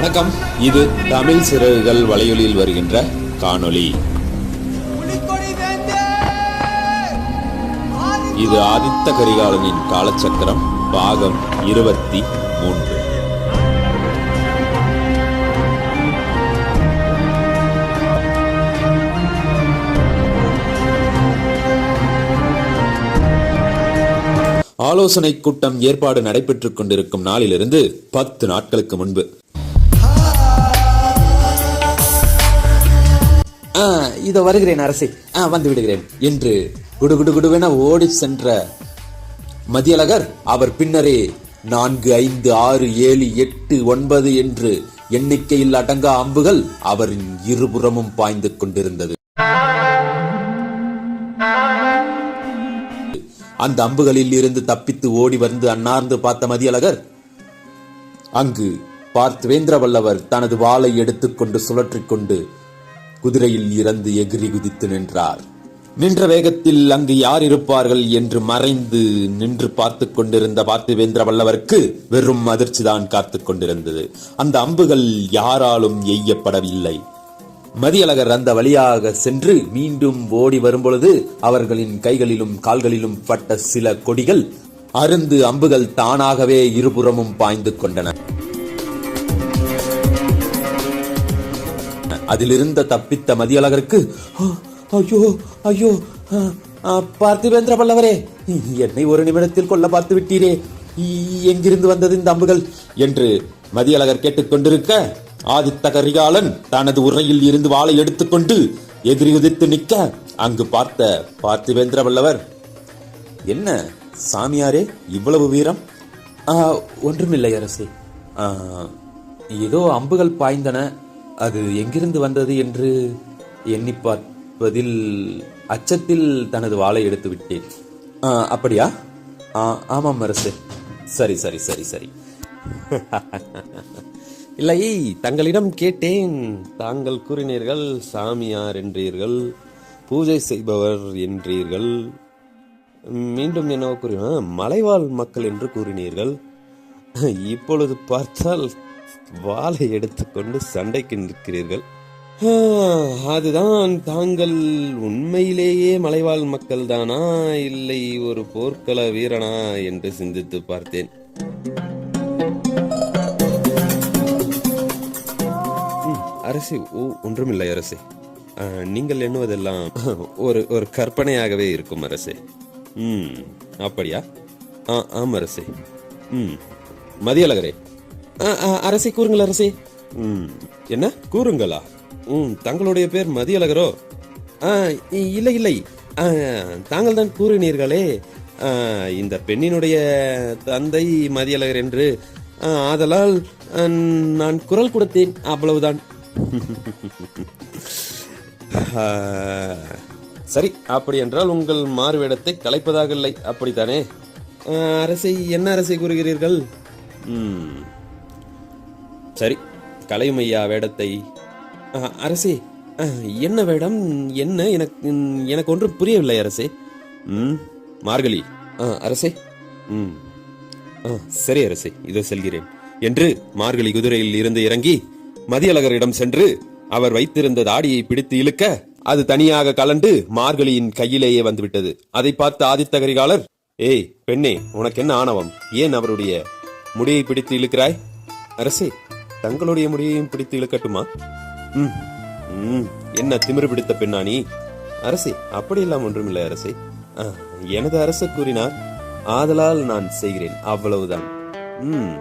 வணக்கம். இது தமிழ் சிறகுகள் வலையொலியில் வருகின்ற காணொளி. இது ஆதித்த கரிகாலனின் காலச்சக்கரம் பாகம் இருபத்தி மூன்று. ஆலோசனை கூட்டம் ஏற்பாடு நடைபெற்றுக் கொண்டிருக்கும் நாளிலிருந்து பத்து நாட்களுக்கு முன்பு. இதோ வருகிறேன் அரசே. ஆ, வந்து விடுகிறேன். என்று குடுகுடு குடுவென ஓடி சென்ற மதியழகர் அவர் பின்னரே நான்கு ஐந்து ஆறு ஏழு எட்டு ஒன்பது என்று எண்ணிக்கையில் அடங்கா அம்புகள் அவரின் இருபுறமும் பாய்ந்து கொண்டிருந்தது. அந்த அம்புகளில் இருந்து தப்பித்து ஓடி வந்து அன்னார்ந்து பார்த்த மதியழகர் அங்கு பார்த்வேந்திர வல்லவர் தனது வாளை எடுத்துக்கொண்டு சுழற்றிக்கொண்டு குதிரையில் இறந்து எகிரி குதித்து நின்றார். நின்ற வேகத்தில் அங்கு யார் இருப்பார்கள் என்று மறைந்து நின்று பார்த்து கொண்டிருந்த பார்த்திவேந்திர வல்லவருக்கு வெறும் அதிர்ச்சிதான் காத்து கொண்டிருந்தது. அந்த அம்புகள் யாராலும் எய்யப்படவில்லை. மதியழகர் அந்த வழியாக சென்று மீண்டும் ஓடி வரும்பொழுது அவர்களின் கைகளிலும் கால்களிலும் பட்ட சில கொடிகள் அருந்து அம்புகள் தானாகவே இருபுறமும் பாய்ந்து கொண்டன. அதிலிருந்த தப்பித்த மதியழகருக்கு ஐயோ ஐயோ ஆ, பார்த்திபேந்திர பல்லவரே என்னை ஒரு நிமிடத்தில் கொல்ல பார்த்து விட்டீரே எங்கிருந்து வந்தது இந்த அம்புகள்? என்று மதியழகர் கேட்டுக்கொண்டிருக்க ஆதித்த கரிகாலன் தனது உரையில் இருந்து வாளை எடுத்துக்கொண்டு எதிரி உதித்து நிற்க அங்கு பார்த்த பார்த்திவேந்திர பல்லவர் என்ன சாமியாரே இவ்வளவு வீரம்? ஒன்றுமில்லை அரசே. ஆ, ஏதோ அம்புகள் பாய்ந்தன. அது எங்கிருந்து வந்தது என்று எண்ணி பார்ப்பதில் அச்சத்தில் தனது வாளை எடுத்து விட்டேன். அப்படியா? "ஆ, ஆமாம் அரசு. சரி சரி சரி சரி. இல்லை தங்களிடம் கேட்டேன். தாங்கள் கூறினீர்கள் சாமியார் என்றீர்கள் பூஜை செய்பவர் என்றீர்கள். மீண்டும் என்னவோ கூறினா மலைவாழ் மக்கள் என்று கூறினீர்கள். இப்பொழுது பார்த்தால் வாளை எடுத்துக்கொண்டு சண்டைக்கு நிற்கிறீர்கள். அதுதான் தாங்கள் உண்மையிலேயே மலைவாழ் மக்கள் தானா இல்லை ஒரு போர்க்கள வீரனா என்று சிந்தித்து பார்த்தேன். ம், அரசே ஓ ஒன்றுமில்லை அரசே. நீங்கள் எண்ணுவதெல்லாம் ஒரு ஒரு கற்பனையாகவே இருக்கும் அரசே. ம் அப்படியா? ஆ ஆம் அரசே. ம் மதியழகரே. அரசே கூறுங்கள் அரசே. ம் என்ன? கூறுங்களா? ம் தங்களுடைய பேர் மதியழகரோ? ஆ இ- இல்லை இல்லை. தாங்கள் தான் கூறினீர்களே. இந்த பெண்ணினுடைய தந்தை மதியழகர் என்று ஆதலால் நான் குரல் கொடுத்தேன். அவ்வளவுதான். சரி அப்படி என்றால் உங்கள் மாறுவேடத்தை கலைப்பதாக இல்லை. அப்படித்தானே? அரசை என்ன அரசை கூறுகிறீர்கள்? ம். சரி கலைமையா வேடத்தை அரசே என்ன வேடம் என்ன எனக்கு எனக்கு ஒன்றும் புரியவில்லை அரசே. ம் மார்கழி ஆ, அரசே. ம் ஆ, சரி அரசே இதோ செல்கிறேன். என்று மார்கழி குதிரையில் இருந்து இறங்கி மதியழகரிடம் சென்று அவர் வைத்திருந்த தாடியை பிடித்து இழுக்க அது தனியாக கலண்டு மார்கழியின் கையிலேயே வந்துவிட்டது. அதை பார்த்த ஆதித்த கரிகாலர் ஏய் பெண்ணே உனக்கு என்ன ஆணவம்? ஏன் அவருடைய முடியை பிடித்து இழுக்கிறாய்? அரசே தங்களுடைய முடியையும் பிடித்து இழுக்கட்டுமா? ம், ம், என்ன திமிரு பிடித்த பெண்ணா நீ அரசே அப்படியெல்லாம் ஒன்றுமில்லை அரசே. எனது அரசர் கூறினார். ஆதலால் நான் செய்கிறேன். அவ்வளவுதான். ம்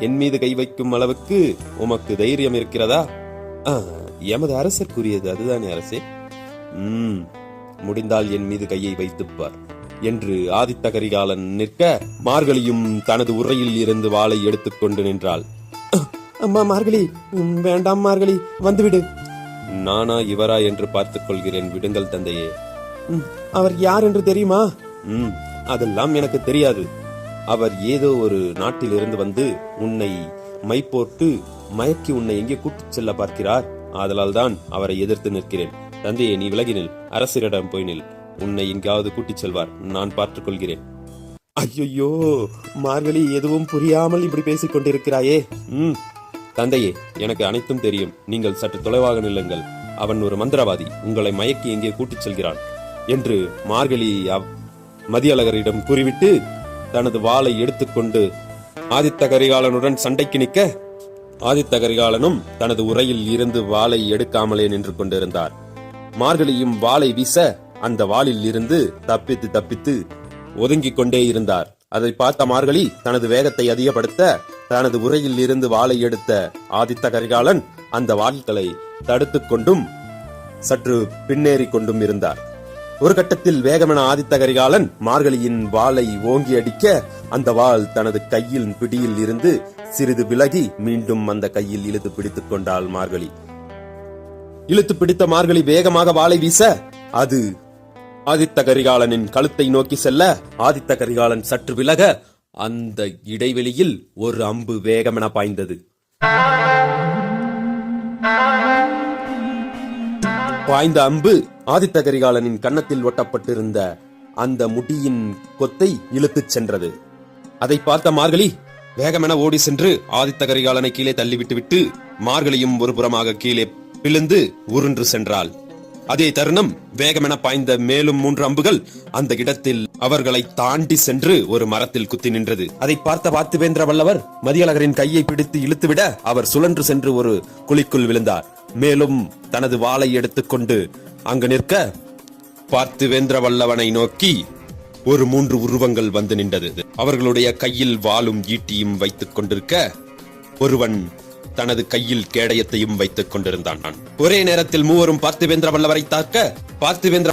என் மீது கை வைக்கும் அளவுக்கு உமக்கு தைரியம் இருக்கிறதா? எமது அரசர் கூறியது அதுதானே அரசே. ம் முடிந்தால் என் மீது கையை வைத்துப்பார் என்று ஆதித்த கரிகாலன் நிற்க மார்கழியும் தனது உரையில் இருந்து வாளை எடுத்துக்கொண்டு நின்றாள். அம்மா மார்கழி ம், வேண்டாம் மார்கழி வந்துவிடு. நானா இவரா என்று பார்த்துக் கொள்கிறேன் விடுங்கள் தந்தையே. ம், அவர் யார் என்று தெரியுமா? ம் அதெல்லாம் எனக்கு தெரியாது. அவர் ஏதோ ஒரு நாட்டில் இருந்து வந்து உன்னை மைப்போட்டு மயக்கி உன்னை எங்கே கூட்டிச் செல்ல பார்க்கிறார்? ஆதலால் தான் அவரை எதிர்த்து நிற்கிறேன். தந்தையே நீ விலகி நில். அரசரிடம் போய் நில். உன்னை எங்காவது கூட்டிச் செல்வார். நான் பார்த்துக் கொள்கிறேன். ஐயோ மார்கழி எதுவும் புரியாமல் இப்படி பேசிக் கொண்டிருக்கிறாயே. ம் தந்தையே எனக்கு அனைத்தும் தெரியும். நீங்கள் சற்று தொலைவாக நில்லுங்கள். அவன் ஒரு மந்திரவாதி. உங்களை மயக்கி எங்கே கூட்டிச் செல்கிறான்? என்று மார்கழி அவ்- மதியழகரிடம் கூறிவிட்டு தனது வாளை எடுத்துக்கொண்டு ஆதித்த கரிகாலனுடன் சண்டைக்கு நிற்க. ஆதித்த கரிகாலனும் தனது உரையில் இருந்து வாளை எடுக்காமலே நின்று கொண்டிருந்தார். மார்கழியும் வாளை வீச அந்த வாளில் இருந்து தப்பித்து தப்பித்து ஒதுங்கிக் கொண்டே இருந்தார். அதை பார்த்த மார்கழி தனது வேகத்தை அதிகப்படுத்த தனது உரையில் இருந்து வாளை எடுத்த ஆதித்த கரிகாலன் அந்த வாள்களை தடுத்துக் கொண்டும் சற்று பின்னேறி கொண்டும் இருந்தார். ஒரு கட்டத்தில் வேகமென ஆதித்த கரிகாலன் மார்கழியின் வாளை ஓங்கி அடிக்க அந்த வாள் தனது கையில் பிடியில் இருந்து சிறிது விலகி மீண்டும் அந்த கையில் இழுத்து பிடித்துக் கொண்டாள் மார்கழி. இழுத்து பிடித்த மார்கழி வேகமாக வாளை வீச அது ஆதித்த கரிகாலனின் கழுத்தை நோக்கி செல்ல ஆதித்த கரிகாலன் சற்று விலக அந்த இடைவெளியில் ஒரு அம்பு வேகமென பாய்ந்தது. பாய்ந்த அம்பு ஆதித்த கரிகாலனின் கன்னத்தில் ஒட்டப்பட்டிருந்த அந்த முடியின் கொத்தை இழுத்துச் சென்றது. அதை பார்த்த மார்கழி வேகமென ஓடி சென்று ஆதித்த கரிகாலனை கீழே தள்ளிவிட்டு விட்டு மார்கழியும் ஒரு புறமாக கீழே பிழுந்து உருன்று சென்றாள். அதே தருணம் வேகமென பாய்ந்த மேலும் மூன்று அம்புகள் அந்த இடத்தில் அவர்களை தாண்டி சென்று ஒரு மரத்தில் குத்தி நின்றது. அதை பார்த்த பார்த்துவேந்திர வல்லவர் மதியழகரின் கையை பிடித்து இழுத்துவிட அவர் சுழன்று சென்று ஒரு குழிக்குள் விழுந்தார். மேலும் தனது வாளை எடுத்துக்கொண்டு அங்கு நிற்க பார்த்திவேந்திர வல்லவனை நோக்கி ஒரு மூன்று உருவங்கள் வந்து நின்றது. அவர்களுடைய கையில் வாளும் ஈட்டியும் வைத்துக் கொண்டிருக்க ஒருவன் தனது கையில் கேடயத்தையும் வைத்துக் கொண்டிருந்தான். ஒரே நேரத்தில் மூவரும் பார்த்திவேந்திர வல்லவரை தாக்க பார்த்திவேந்திர